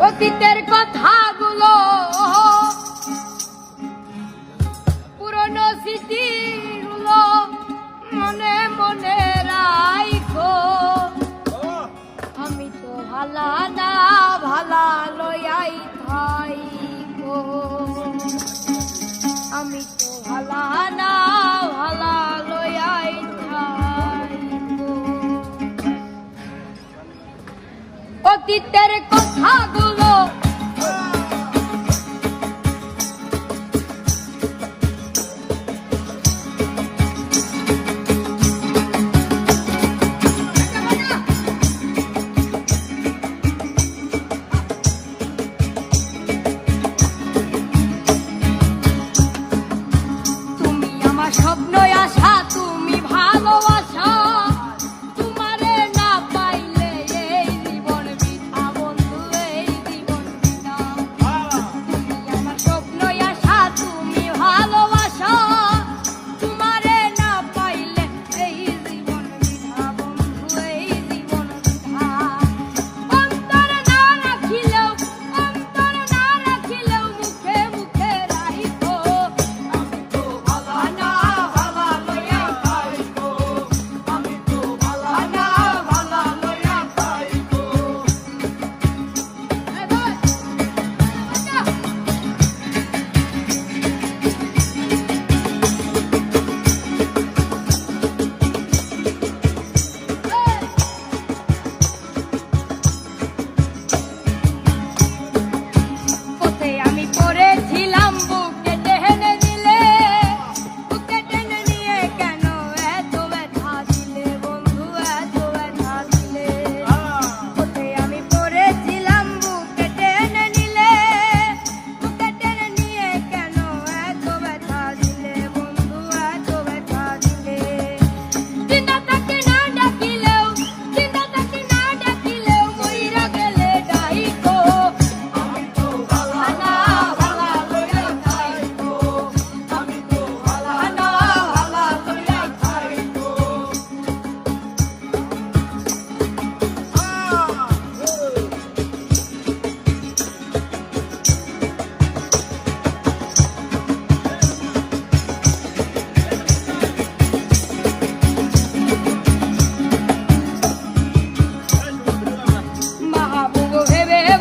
অতীতের কথাগুলো পুরনো স্মৃতিগুলো মনে মনে রাইখো। আমি তো ভালা না ভালা লয়াই থাইকো। আমি তো ভালা না অতীতের কথাগুলো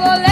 volver.